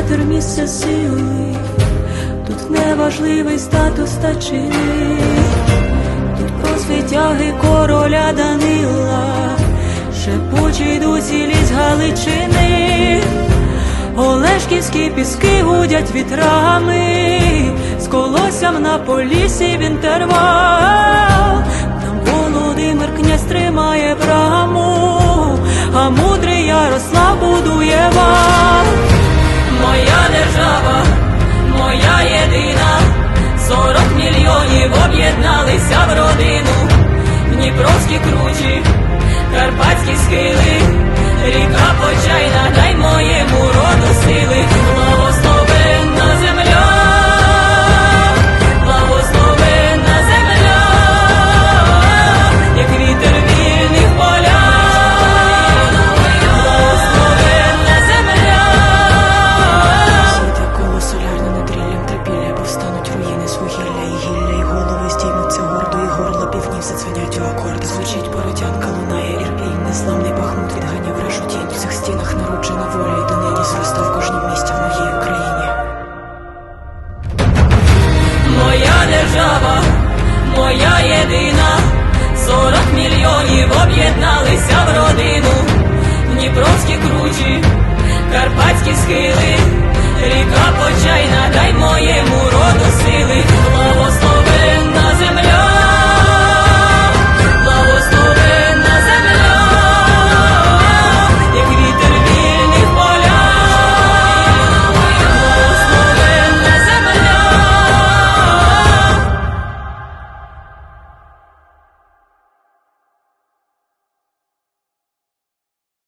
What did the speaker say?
сантиметр місця сили, тут неважливий статус та чини, тут про світяги короля Данила, шепочий досі ліс Галичини, Олешківські піски гудять вітрами, з колоссям на полісі він тервав, там Володимир князь тримає браму, а мудрий Ярослав будує вал. Дніпровські карпатські схили, ріка почайна, дай моєму Звучить бородянка, лунає ірпінь, незламний бахмут відганяв решу тінь. В цих стінах народжена воля, і донині зростав в кожнім місті в моїй Україні. Моя держава, моя єдина, сорок мільйонів об'єдналися в родину, Дніпровські кручі, карпатські схили, ріка почайна, дай благо